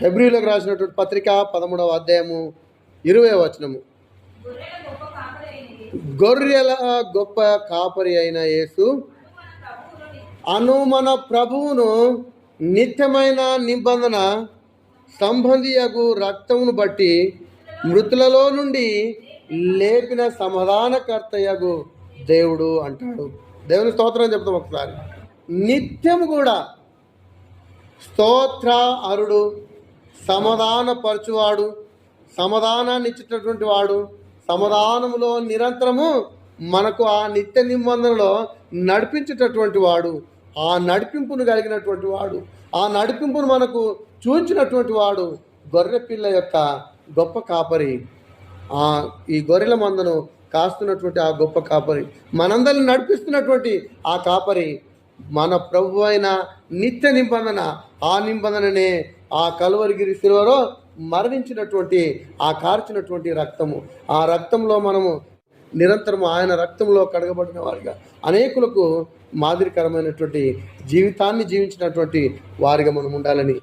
హెబ్రిలకు రాసినటువంటి పత్రిక పదమూడవ అధ్యాయము ఇరవై వచనము. గొర్రెల గొప్ప కాపరి అయిన యేసు అను మన ప్రభువును ప్రభువును నిత్యమైన నిబంధన సంబంధియగు రక్తమును బట్టి మృతులలో నుండి లేపిన సమాధానకర్తయగు దేవుడు అంటాడు. దేవుని స్తోత్రం చెప్తాం ఒకసారి. నిత్యము కూడా స్తోత్ర అరుడు సమాధానపరచువాడు సమాధానాన్ని ఇచ్చేటటువంటి వాడు సమాధానములో నిరంతరము మనకు ఆ నిత్య నిబంధనలో నడిపించేటటువంటి వాడు ఆ నడిపింపును కలిగినటువంటి వాడు ఆ నడిపింపును మనకు చూచినటువంటి వాడు గొర్రె పిల్ల యొక్క గొప్ప కాపరి. ఆ ఈ గొర్రెల మందను కాస్తున్నటువంటి ఆ గొప్ప కాపరి. మనందరిని నడిపిస్తున్నటువంటి ఆ కాపరి మన ప్రభు అయిన నిత్య నిబంధన ఆ నిబంధననే ఆ కలువరిగిరి శిలువలో మరణించినటువంటి ఆ కార్చినటువంటి రక్తము. ఆ రక్తంలో మనము నిరంతరం ఆయన రక్తంలో కడగబడిన వారిగా అనేకులకు మాదిరికరమైనటువంటి జీవితాన్ని జీవించినటువంటి వారిగా మనం ఉండాలని